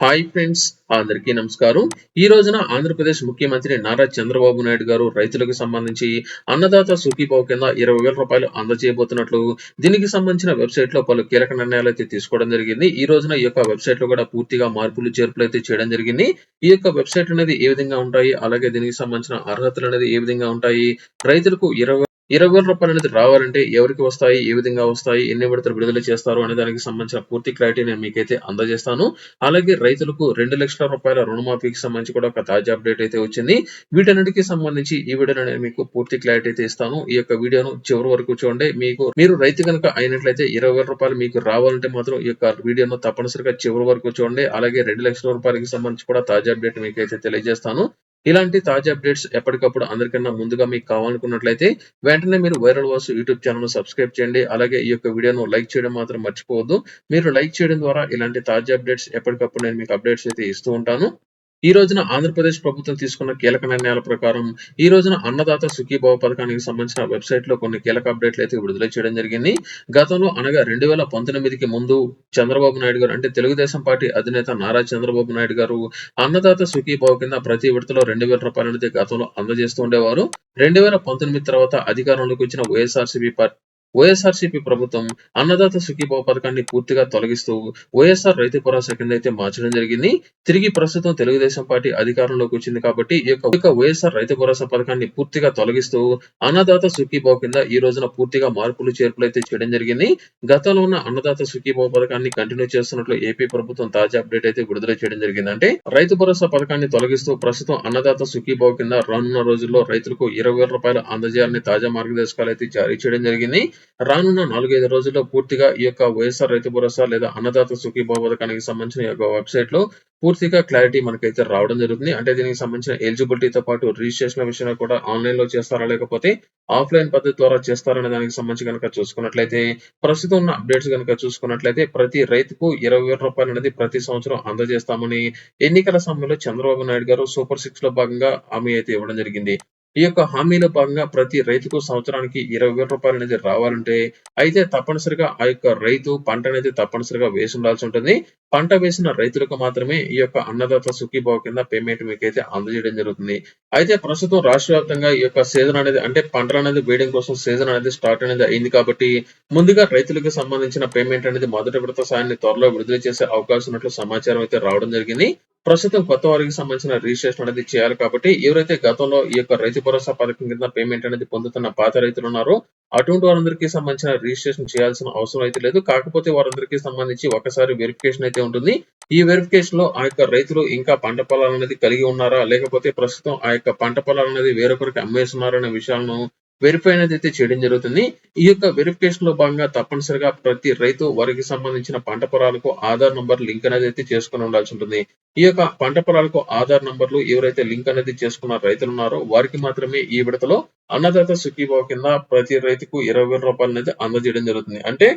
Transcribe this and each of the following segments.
Hi friends అందరికీ నమస్కారం. ఈ రోజున ఆంధ్రప్రదేశ్ ముఖ్యమంత్రి నారా చంద్రబాబు నాయుడు గారు రైతులకు సంబంధించి అన్నదాత సుఖీభావ కింద ఇరవై వేల రూపాయలు అందజేయబోతున్నట్లు దీనికి సంబంధించిన వెబ్సైట్లో పలు కీలక నిర్ణయాలు అయితే తీసుకోవడం జరిగింది. ఈ రోజున ఈ యొక్క వెబ్సైట్లో కూడా పూర్తిగా మార్పులు చేర్పులు అయితే చేయడం జరిగింది. ఈ యొక్క వెబ్సైట్ అనేది ఏ విధంగా ఉంటాయి? అలాగే దీనికి సంబంధించిన అర్హతలు అనేది ఏ విధంగా ఉంటాయి? రైతులకు ఇరవై ఇరవై వేల రూపాయలు అనేది రావాలంటే ఎవరికి వస్తాయి ఏ విధంగా వస్తాయి ఎన్ని విడతలు విడుదల చేస్తారు అనే దానికి సంబంధించిన పూర్తి క్లారిటీ నేను మీకైతే అందజేస్తాను. అలాగే రైతులకు రెండు లక్షల రూపాయల రుణమాఫీకి సంబంధించి కూడా ఒక తాజా అప్డేట్ అయితే వచ్చింది. వీటన్నిటికీ సంబంధించి ఈ వీడియో నేను మీకు పూర్తి క్లారిటీ అయితే ఇస్తాను. ఈ యొక్క వీడియోను చివరి వరకు చూడండి. మీకు మీరు రైతు కనుక అయినట్లయితే ఇరవై వేల రూపాయలు మీకు రావాలంటే మాత్రం ఈ యొక్క వీడియోను తప్పనిసరిగా చివరి వరకు చూడండి. అలాగే రెండు లక్షల రూపాయలకి సంబంధించి కూడా తాజా అప్డేట్ మీకు అయితే తెలియజేస్తాను. ఇలాంటి తాజా అప్డేట్స్ ఎప్పటికప్పుడు అందరికన్నా ముందుగా మీకు కావాలనుకున్నట్లయితే వెంటనే మీరు viral Vasu YouTube channel subscribe చేయండి. అలాగే ఈ యొక్క వీడియోను లైక్ చేయడం మాత్రం మర్చిపోవద్దు. మీరు లైక్ చేయడం ద్వారా ఇలాంటి తాజా అప్డేట్స్ ఎప్పటికప్పుడు నేను మీకు అప్డేట్స్ అయితే ఇస్తూ ఉంటాను. ఈ రోజున ఆంధ్రప్రదేశ్ ప్రభుత్వం తీసుకున్న కీలక నిర్ణయాల ప్రకారం ఈ రోజున అన్నదాత సుఖీభావ పథకానికి సంబంధించిన వెబ్సైట్లో కొన్ని కీలక అప్డేట్లు అయితే విడుదల చేయడం జరిగింది. గతంలో అనగా రెండు వేల పంతొమ్మిదికి ముందు చంద్రబాబు నాయుడు గారు అంటే తెలుగుదేశం పార్టీ అధినేత నారా చంద్రబాబు నాయుడు గారు అన్నదాత సుఖీభావ కింద ప్రతి విడతలో రెండు వేల రూపాయల గతంలో అందజేస్తూ ఉండేవారు. రెండు వేల పంతొమ్మిది తర్వాత అధికారంలోకి వచ్చిన వైఎస్ఆర్సీపీ పార్టీ వైఎస్ఆర్సీపీ ప్రభుత్వం అన్నదాత సుఖీభావ పథకాన్ని పూర్తిగా తొలగిస్తూ వైఎస్ఆర్ రైతు భరోసా కింద అయితే మార్చడం జరిగింది. తిరిగి ప్రస్తుతం తెలుగుదేశం పార్టీ అధికారంలోకి వచ్చింది కాబట్టి ఈ యొక్క వైఎస్ఆర్ రైతు భరోసా పథకాన్ని పూర్తిగా తొలగిస్తూ అన్నదాత సుఖీభావ కింద ఈ రోజున పూర్తిగా మార్పులు చేర్పులు అయితే చేయడం జరిగింది. గతంలో ఉన్న అన్నదాత సుఖీభావ పథకాన్ని కంటిన్యూ చేస్తున్నట్లు ఏపీ ప్రభుత్వం తాజా అప్డేట్ అయితే విడుదల చేయడం జరిగింది. అంటే రైతు భరోసా పథకాన్ని తొలగిస్తూ ప్రస్తుతం అన్నదాత సుఖీభావ కింద రానున్న రోజుల్లో రైతులకు ఇరవై రూపాయలు అందజేయాలని తాజా మార్గదర్శకాలు అయితే జారీ చేయడం జరిగింది. రానున్న నాలుగైదు రోజుల్లో పూర్తిగా ఈ యొక్క వైఎస్ఆర్ రైతు భరోసా లేదా అన్నదాత సుఖీభావ పథకానికి సంబంధించిన ఈ యొక్క వెబ్సైట్లో పూర్తిగా క్లారిటీ మనకైతే రావడం జరుగుతుంది. అంటే దీనికి సంబంధించిన ఎలిజిబిలిటీతో పాటు రిజిస్ట్రేషన్ విషయంలో కూడా ఆన్లైన్లో చేస్తారా లేకపోతే ఆఫ్లైన్ పద్ధతి ద్వారా చేస్తారనే దానికి సంబంధించి కనుక చూసుకున్నట్లయితే ప్రస్తుతం ఉన్న అప్డేట్స్ కనుక చూసుకున్నట్లయితే ప్రతి రైతుకు ఇరవై వేల రూపాయలు అనేది ప్రతి సంవత్సరం అందజేస్తామని ఎన్నికల సమయంలో చంద్రబాబు నాయుడు గారు సూపర్ సిక్స్లో భాగంగా హామీ అయితే ఇవ్వడం జరిగింది. ఈ యొక్క హామీలో భాగంగా ప్రతి రైతుకు సంవత్సరానికి ఇరవై వేల రూపాయలు అనేది రావాలంటే అయితే తప్పనిసరిగా ఆ యొక్క రైతు పంట అనేది తప్పనిసరిగా వేసి ఉండాల్సి ఉంటుంది. పంట వేసిన రైతులకు మాత్రమే ఈ యొక్క అన్నదాత సుఖీభావ కింద పేమెంట్ మీకైతే అందజేయడం జరుగుతుంది. అయితే ప్రస్తుతం రాష్ట్ర వ్యాప్తంగా ఈ యొక్క సీజన్ అనేది అంటే పంటలు అనేది వేయడం కోసం సీజన్ అనేది స్టార్ట్ అనేది అయింది కాబట్టి ముందుగా రైతులకు సంబంధించిన పేమెంట్ అనేది మొదటి విడత సాయాన్ని త్వరలో విడుదల చేసే అవకాశం ఉన్నట్లు సమాచారం అయితే రావడం జరిగింది. ప్రస్తుతం కొత్త వారికి సంబంధించిన రిజిస్ట్రేషన్ అనేది చేయాలి కాబట్టి ఎవరైతే గతంలో ఈ యొక్క రైతు భరోసా పథకం కింద పేమెంట్ అనేది పొందుతున్న పాత రైతులు ఉన్నారో అటువంటి వారందరికీ సంబంధించిన రిజిస్ట్రేషన్ చేయాల్సిన అవసరం అయితే లేదు. కాకపోతే వారందరికీ సంబంధించి ఒకసారి వెరిఫికేషన్ అయితే ఉంటుంది. ఈ వెరిఫికేషన్లో ఆ యొక్క రైతులు ఇంకా పంట పొలాలు అనేది కలిగి ఉన్నారా? లేకపోతే ప్రస్తుతం ఆ యొక్క పంట పొలాలు అనేది వేరొకరికి అమ్మేస్తున్నారనే విషయాలను వెరిఫై అనేది అయితే చేయడం జరుగుతుంది. ఈ యొక్క వెరిఫికేషన్లో భాగంగా తప్పనిసరిగా ప్రతి రైతు వారికి సంబంధించిన పంట పొలాలకు ఆధార్ నంబర్ లింక్ అనేది అయితే చేసుకుని ఉండాల్సి ఉంటుంది. ఈ యొక్క పంట పొలాలకు ఆధార్ నంబర్లు ఎవరైతే లింక్ అనేది చేసుకున్న రైతులు ఉన్నారో వారికి మాత్రమే ఈ విడతలో అన్నదాత సుఖీభావ కింద ప్రతి రైతుకు ఇరవై వేల రూపాయలు అనేది అందజేయడం జరుగుతుంది. అంటే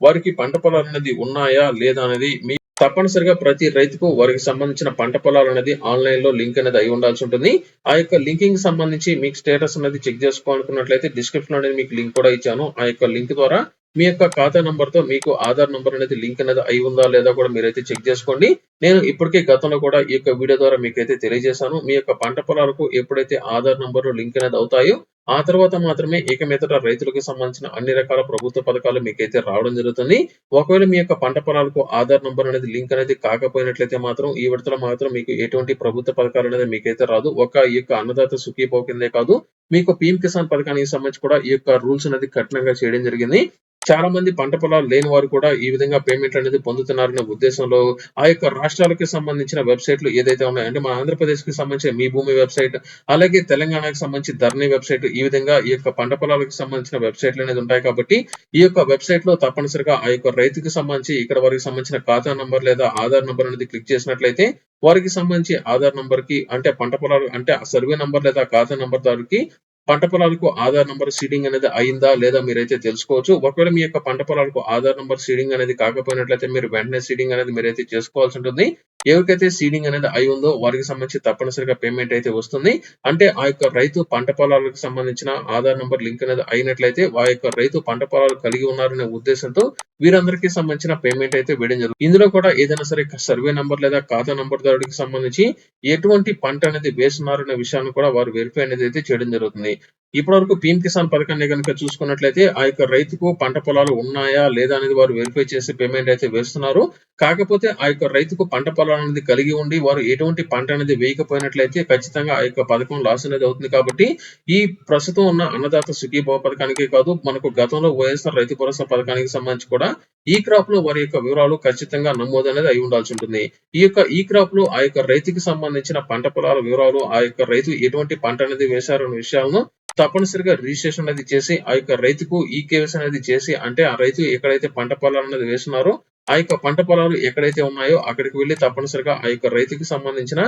వారికి పంట పొలాలు అనేది ఉన్నాయా లేదా అనేది మీ తప్పనిసరిగా ప్రతి రైతుకు వారికి సంబంధించిన పంట పొలాలు అనేది ఆన్లైన్లో లింక్ అనేది అయి ఉండాల్సి ఉంటుంది. ఆ యొక్క లింకింగ్ సంబంధించి మీకు స్టేటస్ అనేది చెక్ చేసుకోవాలనుకున్నట్లయితే డిస్క్రిప్షన్ అనేది మీకు లింక్ కూడా ఇచ్చాను. ఆ యొక్క లింక్ ద్వారా మీ యొక్క ఖాతా నంబర్తో మీకు ఆధార్ నంబర్ అనేది లింక్ అనేది అయి ఉందా లేదా కూడా మీరైతే చెక్ చేసుకోండి. నేను ఇప్పటికే గతంలో కూడా ఈ యొక్క వీడియో ద్వారా మీకైతే తెలియజేశాను. మీ యొక్క పంట పొలాలకు ఎప్పుడైతే ఆధార్ నంబర్ లింక్ అనేది అవుతాయో ఆ తర్వాత మాత్రమే ఇక మీదట రైతులకు సంబంధించిన అన్ని రకాల ప్రభుత్వ పథకాలు మీకైతే రావడం జరుగుతుంది. ఒకవేళ మీ యొక్క పంట పొలాలకు ఆధార్ నంబర్ అనేది లింక్ అనేది కాకపోయినట్లయితే మాత్రం ఈ విడతలో మాత్రం మీకు ఎటువంటి ప్రభుత్వ పథకాలు అనేది మీకైతే రాదు. ఒక ఈ యొక్క అన్నదాత సుఖీపోకిందే కాదు. మీకు పీఎం కిసాన్ పథకానికి సంబంధించి కూడా ఈ యొక్క రూల్స్ అనేది కఠినంగా చేయడం జరిగింది. చాలా మంది పంట పొలాలు లేని వారు కూడా ఈ విధంగా పేమెంట్ అనేది పొందుతున్నారనే ఉద్దేశంలో ఆ యొక్క రాష్ట్రాలకు సంబంధించిన వెబ్సైట్లు ఏదైతే ఉన్నాయో అంటే మన ఆంధ్రప్రదేశ్కి సంబంధించిన మీ భూమి వెబ్సైట్ అలాగే తెలంగాణకు సంబంధించి ధర్ని వెబ్సైట్ ఈ విధంగా ఈ యొక్క పంట పొలాలకు సంబంధించిన వెబ్సైట్లు అనేది ఉంటాయి కాబట్టి ఈ యొక్క వెబ్సైట్లో తప్పనిసరిగా ఆ యొక్క రైతుకి సంబంధించి ఇక్కడ వారికి సంబంధించిన ఖాతా నంబర్ లేదా ఆధార్ నంబర్ అనేది క్లిక్ చేసినట్లయితే వారికి సంబంధించి ఆధార్ నంబర్కి అంటే పంట పొలాలు అంటే సర్వే నంబర్ లేదా ఖాతా నంబర్ దానికి పంట పొలాలకు ఆధార్ నంబర్ సీడింగ్ అనేది అయిందా లేదా మీరైతే తెలుసుకోవచ్చు. ఒకవేళ మీ యొక్క పంట పొలాలకు ఆధార్ నంబర్ సీడింగ్ అనేది కాకపోయినట్లయితే మీరు వెంటనే సీడింగ్ అనేది మీరైతే చేసుకోవాల్సి ఉంటుంది. ఎవరికైతే సీడింగ్ అనేది అయి ఉందో వారికి సంబంధించి తప్పనిసరిగా పేమెంట్ అయితే వస్తుంది. అంటే ఆ యొక్క రైతు పంట పొలాలకు సంబంధించిన ఆధార్ నంబర్ లింక్ అనేది అయినట్లయితే ఆ యొక్క రైతు పంట పొలాలు కలిగి ఉన్నారనే ఉద్దేశంతో వీరందరికీ సంబంధించిన పేమెంట్ అయితే వేయడం జరుగుతుంది. ఇందులో కూడా ఏదైనా సరే సర్వే నంబర్ లేదా ఖాతా నంబర్ దారుడికి సంబంధించి ఎటువంటి పంట అనేది వేస్తున్నారనే విషయాన్ని కూడా వారు వెరిఫై అనేది అయితే చేయడం జరుగుతుంది. ఇప్పటి వరకు పీఎం కిసాన్ పథకాన్ని కనుక చూసుకున్నట్లయితే ఆ యొక్క రైతుకు పంట పొలాలు ఉన్నాయా లేదా అనేది వారు వెరిఫై చేసి పేమెంట్ అయితే వేస్తున్నారు. కాకపోతే ఆ యొక్క రైతుకు పంట పొలాలు అనేది కలిగి ఉండి వారు ఎటువంటి పంట అనేది వేయకపోయినట్లయితే ఖచ్చితంగా ఆ యొక్క పథకం లాస్ అనేది అవుతుంది కాబట్టి ఈ ప్రస్తుతం ఉన్న అన్నదాత సుఖీభావ పథకానికి కాదు మనకు గతంలో వైఎస్ఆర్ రైతు భరోసా పథకానికి సంబంధించి కూడా ఈ క్రాప్లో వారి యొక్క వివరాలు ఖచ్చితంగా నమోదు అనేది అయి ఉండాల్సి ఉంటుంది. ఈ యొక్క ఈ క్రాప్లో ఆ యొక్క రైతుకి సంబంధించిన పంట పొలాల వివరాలు ఆ యొక్క రైతు ఎటువంటి పంట అనేది వేశారనే విషయాలను తప్పనిసరిగా రిజిస్ట్రేషన్ అనేది చేసి ఆ యొక్క రైతుకు ఈ కేవైసీ అనేది చేసి అంటే ఆ రైతు ఎక్కడైతే పంట పొలాలు అనేది వేస్తున్నారో ఆ యొక్క పంట పొలాలు ఎక్కడైతే ఉన్నాయో అక్కడికి వెళ్ళి తప్పనిసరిగా ఆ యొక్క రైతుకి సంబంధించిన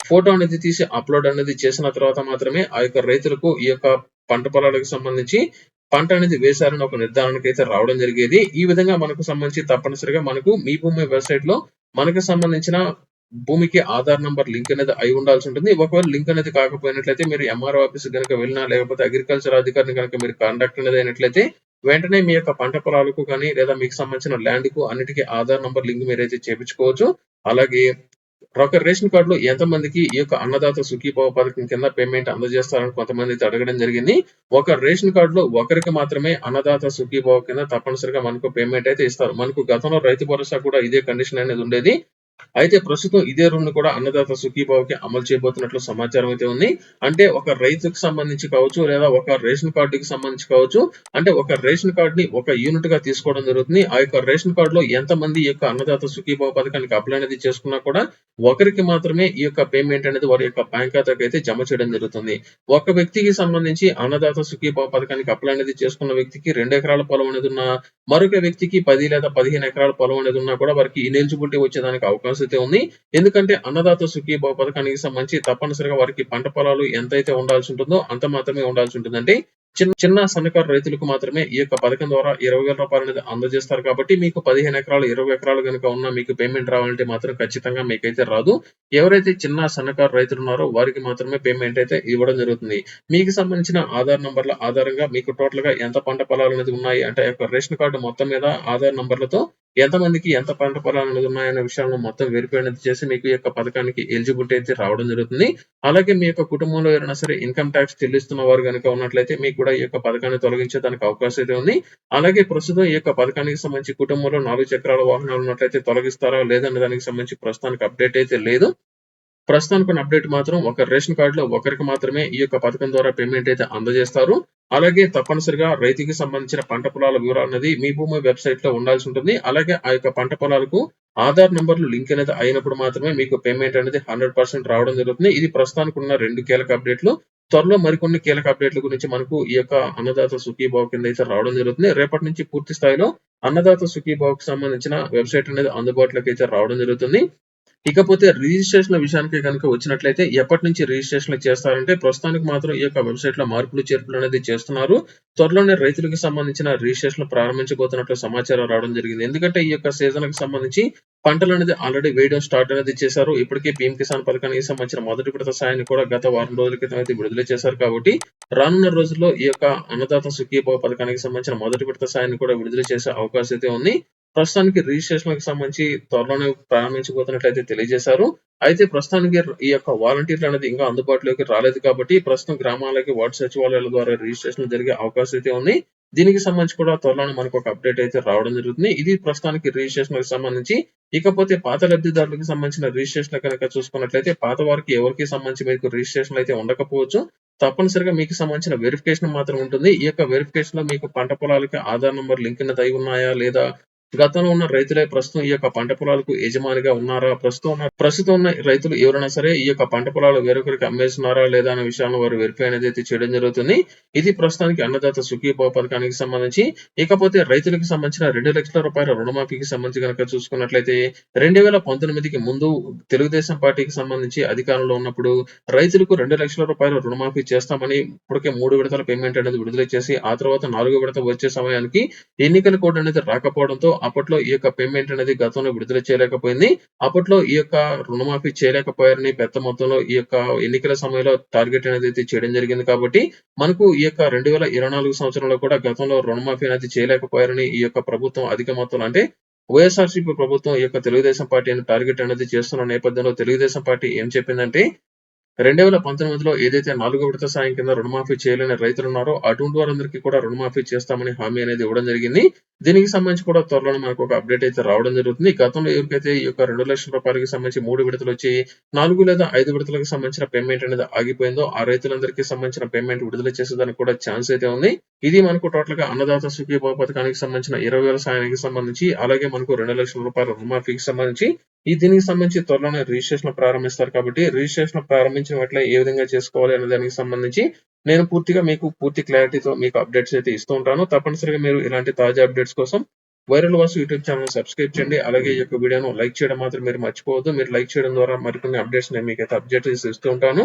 ఫోటో అనేది తీసి అప్లోడ్ అనేది చేసిన తర్వాత మాత్రమే ఆ యొక్క రైతులకు ఈ యొక్క పంట పొలాలకు సంబంధించి పంట అనేది వేశారని ఒక నిర్ధారణకి అయితే రావడం జరిగేది. ఈ విధంగా మనకు సంబంధించి తప్పనిసరిగా మనకు మీ భూమి వెబ్సైట్లో మనకు సంబంధించిన భూమికి ఆధార్ నంబర్ లింక్ అనేది అయి ఉండాల్సి ఉంటుంది. ఒకవేళ లింక్ అనేది కాకపోయినట్లయితే మీరు ఎంఆర్ఓ ఆఫీస్ కనుక వెళ్ళినా లేకపోతే అగ్రికల్చర్ అధికారిని కనుక మీరు కాంటాక్ట్ అనేది అయినట్లయితే వెంటనే మీ యొక్క పంట పొలాలకు కానీ లేదా మీకు సంబంధించిన ల్యాండ్కు అన్నిటికీ ఆధార్ నంబర్ లింక్ మీరైతే చేపించుకోవచ్చు. అలాగే ఒక రేషన్ కార్డులో ఎంతమందికి ఈ యొక్క అన్నదాత సుఖీభావ పథకం కింద పేమెంట్ అందజేస్తారని కొంతమంది అడగడం జరిగింది. ఒక రేషన్ కార్డులో ఒకరికి మాత్రమే అన్నదాత సుఖీభావ కింద తప్పనిసరిగా మనకు పేమెంట్ అయితే ఇస్తారు. మనకు గతంలో రైతు భరోసా కూడా ఇదే కండిషన్ అనేది ఉండేది. అయితే ప్రస్తుతం ఇదే రూల్ కూడా అన్నదాత సుఖీభావకి అమలు చేయబోతున్నట్లు సమాచారం అయితే ఉంది. అంటే ఒక రైతుకు సంబంధించి కావచ్చు లేదా ఒక రేషన్ కార్డుకి సంబంధించి కావచ్చు అంటే ఒక రేషన్ కార్డు ని ఒక యూనిట్గా తీసుకోవడం జరుగుతుంది. ఆ యొక్క రేషన్ కార్డు లో ఎంత మంది ఈ యొక్క అన్నదాత సుఖీభావ పథకానికి అప్లై అనేది చేసుకున్నా కూడా ఒకరికి మాత్రమే ఈ యొక్క పేమెంట్ అనేది వారి యొక్క బ్యాంక్ ఖాతాకి అయితే జమ చేయడం జరుగుతుంది. ఒక వ్యక్తికి సంబంధించి అన్నదాత సుఖీభావ పథకానికి అప్లై అనేది చేసుకున్న వ్యక్తికి రెండు ఎకరాల పొలం అనేది ఉన్న మరొక వ్యక్తికి పది లేదా పదిహేను ఎకరాల పొలం అనేది ఉన్నా కూడా వారికి ఇనెలిజిబిలిటీ వచ్చేదానికి అవకాశం అయితే ఉంది. ఎందుకంటే అన్నదాత సుఖీభావ పథకానికి సంబంధించి తప్పనిసరిగా వారికి పంట పొలాలు ఎంతైతే ఉండాల్సి ఉంటుందో అంత మాత్రమే ఉండాల్సి ఉంటుందంటే చిన్న చిన్న సన్నకారు రైతులకు మాత్రమే ఈ యొక్క పథకం ద్వారా ఇరవై వేల రూపాయలు అనేది అందజేస్తారు కాబట్టి మీకు పదిహేను ఎకరాలు ఇరవై ఎకరాలు కనుక ఉన్నా మీకు పేమెంట్ రావాలంటే మాత్రం ఖచ్చితంగా మీకైతే రాదు. ఎవరైతే చిన్న సన్నకారు రైతులు ఉన్నారో వారికి మాత్రమే పేమెంట్ అయితే ఇవ్వడం జరుగుతుంది. మీకు సంబంధించిన ఆధార్ నంబర్ల ఆధారంగా మీకు టోటల్గా ఎంత పంట పొలాలు అనేది ఉన్నాయి అంటే యొక్క రేషన్ కార్డు మొత్తం మీద ఆధార్ నంబర్లతో ఎంత మందికి ఎంత పంట పొలాలు ఉన్నాయన్న విషయాలను మొత్తం వెరిఫైనది చేసి మీకు యొక్క పథకానికి ఎలిజిబిలిటీ అయితే రావడం జరుగుతుంది. అలాగే మీ యొక్క కుటుంబంలో ఎవరైనా సరే ఇన్కమ్ ట్యాక్స్ చెల్లిస్తున్న వారు కనుక ఉన్నట్లయితే మీకు కూడా ఈ యొక్క పథకాన్ని తొలగించేదానికి అవకాశం అయితే ఉంది. అలాగే ప్రస్తుతం ఈ యొక్క పథకానికి సంబంధించి కుటుంబంలో నాలుగు చక్రాల వాహనాలు ఉన్నట్లయితే తొలగిస్తారా? లేదన్న దానికి సంబంధించి ప్రస్తుతానికి అప్డేట్ అయితే లేదు. ప్రస్తుతానికి ఉన్న అప్డేట్ మాత్రం ఒక రేషన్ కార్డులో ఒకరికి మాత్రమే ఈ యొక్క పథకం ద్వారా పేమెంట్ అయితే అందజేస్తారు. అలాగే తప్పనిసరిగా రైతుకి సంబంధించిన పంట పొలాల వివరాలు అనేది మీ భూమి వెబ్సైట్లో ఉండాల్సి ఉంటుంది. అలాగే ఆ యొక్క పంట పొలాలకు ఆధార్ నంబర్లు లింక్ అనేది అయినప్పుడు మాత్రమే మీకు పేమెంట్ అనేది హండ్రెడ్ పర్సెంట్ రావడం జరుగుతుంది. ఇది ప్రస్తుతానికి ఉన్న రెండు కీలక అప్డేట్లు. త్వరలో మరికొన్ని కీలక అప్డేట్ల గురించి మనకు ఈ యొక్క అన్నదాత సుఖీభావ కింద అయితే రావడం జరుగుతుంది. రేపటి నుంచి పూర్తి స్థాయిలో అన్నదాత సుఖీభావకు సంబంధించిన వెబ్సైట్ అనేది అందుబాటులోకి అయితే రావడం జరుగుతుంది. ఇకపోతే రిజిస్ట్రేషన్ విషయానికి కనుక వచ్చినట్లయితే ఎప్పటి నుంచి రిజిస్ట్రేషన్ చేస్తారంటే ప్రస్తుతానికి మాత్రం ఈ యొక్క వెబ్సైట్లో మార్పులు చేర్పులు అనేది చేస్తున్నారు. త్వరలోనే రైతులకు సంబంధించిన రిజిస్ట్రేషన్ ప్రారంభించబోతున్నట్లు సమాచారం రావడం జరిగింది. ఎందుకంటే ఈ యొక్క సీజన్కి సంబంధించి పంటలు అనేది ఆల్రెడీ వేయడం స్టార్ట్ అనేది చేశారు. ఇప్పటికే పీఎం కిసాన్ పథకానికి సంబంధించిన మొదటి విడత సాయాన్ని కూడా గత వారం రోజుల క్రితం అయితే విడుదల చేశారు కాబట్టి రానున్న రోజుల్లో ఈ యొక్క అన్నదాత సుఖీభావ పథకానికి సంబంధించిన మొదటి విడత సాయాన్ని కూడా విడుదల చేసే అవకాశం అయితే ఉంది. ప్రస్తుతానికి రిజిస్ట్రేషన్కి సంబంధించి త్వరలోనే ప్రారంభించబోతున్నట్లయితే తెలియజేశారు. అయితే ప్రస్తుతానికి ఈ యొక్క వాలంటీర్లు అనేది ఇంకా అందుబాటులోకి రాలేదు కాబట్టి ప్రస్తుతం గ్రామాలకి వార్డు సచివాలయాల ద్వారా రిజిస్ట్రేషన్ జరిగే అవకాశం అయితే ఉంది. దీనికి సంబంధించి కూడా త్వరలోనే మనకు ఒక అప్డేట్ అయితే రావడం జరుగుతుంది. ఇది ప్రస్తుతానికి రిజిస్ట్రేషన్కి సంబంధించి ఇకపోతే పాత లబ్ధిదారులకు సంబంధించిన రిజిస్ట్రేషన్ కనుక చూసుకున్నట్లయితే పాత వారికి ఎవరికి సంబంధించి మీకు రిజిస్ట్రేషన్ అయితే ఉండకపోవచ్చు. తప్పనిసరిగా మీకు సంబంధించిన వెరిఫికేషన్ మాత్రం ఉంటుంది. ఈ యొక్క వెరిఫికేషన్లో మీకు పంట పొలాలకి ఆధార్ నంబర్ లింక్ అనేది అయి ఉన్నాయా లేదా గతంలో ఉన్న రైతులే ప్రస్తుతం ఈ యొక్క పంట పొలాలకు యజమానిగా ఉన్నారా? ప్రస్తుతం ఉన్న ప్రస్తుతం ఉన్న రైతులు ఎవరైనా సరే ఈ యొక్క పంట పొలాలు వేరొకరికి అమ్మేస్తున్నారా లేదా అనే విషయాలను వారు వెరిఫై అనేది అయితే చేయడం జరుగుతుంది. ఇది ప్రస్తుతానికి అన్నదాత సుఖీభావ పథకానికి సంబంధించి ఇకపోతే రైతులకు సంబంధించిన రెండు లక్షల రూపాయల రుణమాఫీకి సంబంధించి కనుక చూసుకున్నట్లయితే రెండు వేల పంతొమ్మిదికి ముందు తెలుగుదేశం పార్టీకి సంబంధించి అధికారంలో ఉన్నప్పుడు రైతులకు రెండు లక్షల రూపాయల రుణమాఫీ చేస్తామని ఇప్పటికే మూడు విడతల పేమెంట్ అనేది విడుదల చేసి ఆ తర్వాత నాలుగో విడత వచ్చే సమయానికి ఎన్నికల కోడ్ అనేది రాకపోవడంతో అప్పట్లో ఈ యొక్క పేమెంట్ అనేది గతంలో విడుదల చేయలేకపోయింది. అప్పట్లో ఈ యొక్క రుణమాఫీ చేయలేకపోయారని పెద్ద మొత్తంలో ఈ యొక్క ఎన్నికల సమయంలో టార్గెట్ అనేది అయితే చేయడం జరిగింది కాబట్టి మనకు ఈ యొక్క 2024 సంవత్సరంలో కూడా గతంలో రుణమాఫీ అనేది చేయలేకపోయారని ఈ యొక్క ప్రభుత్వం అధిక మొత్తంలో అంటే వైఎస్ఆర్‌సీపీ ప్రభుత్వం ఈ యొక్క తెలుగుదేశం పార్టీ అనే టార్గెట్ అనేది చేస్తున్న నేపథ్యంలో తెలుగుదేశం పార్టీ ఏం చెప్పిందంటే 2019లో ఏదైతే నాలుగో విడత సాయం కింద రుణమాఫీ చేయలేని రైతులున్నారో అటువంటి వారందరికీ కూడా రుణమాఫీ చేస్తామని హామీ అనేది ఇవ్వడం జరిగింది. దీనికి సంబంధించి కూడా త్వరలోనే మనకు ఒక అప్డేట్ అయితే రావడం జరుగుతుంది. గతంలో ఎవరికైతే ఈ యొక్క రెండు లక్షల రూపాయలకి సంబంధించి మూడు విడతలు వచ్చి నాలుగు లేదా ఐదు విడతలకు సంబంధించిన పేమెంట్ అనేది ఆగిపోయిందో ఆ రైతులందరికీ సంబంధించిన పేమెంట్ విడుదల చేసేదానికి కూడా ఛాన్స్ అయితే ఉంది. ఇది మనకు టోటల్గా అన్నదాత సుఖీభావ పథకానికి సంబంధించిన ఇరవై వేల సాయానికి సంబంధించి అలాగే మనకు రెండు లక్షల రూపాయల రుణమాఫీకి సంబంధించి ఈ దీనికి సంబంధించి త్వరలోనే రిజిస్ట్రేషన్ ప్రారంభిస్తారు కాబట్టి రిజిస్ట్రేషన్ ప్రారంభించిన వాటిలో ఏ విధంగా చేసుకోవాలి అనే దానికి సంబంధించి నేను పూర్తిగా మీకు పూర్తి క్లారిటీతో మీకు అప్డేట్స్ అయితే ఇస్తూ ఉంటాను. తప్పనిసరిగా మీరు ఇలాంటి తాజా అప్డేట్స్ కోసం viral Vasu YouTube channel subscribe చేయండి. అలాగే ఈ యొక్క వీడియోను లైక్ చేయడం మాత్రం మీరు మర్చిపోవద్దు. మీరు లైక్ చేయడం ద్వారా మరికొన్ని అప్డేట్స్ నేను మీకు అయితే అప్డేట్స్ ఇస్తూ ఉంటాను.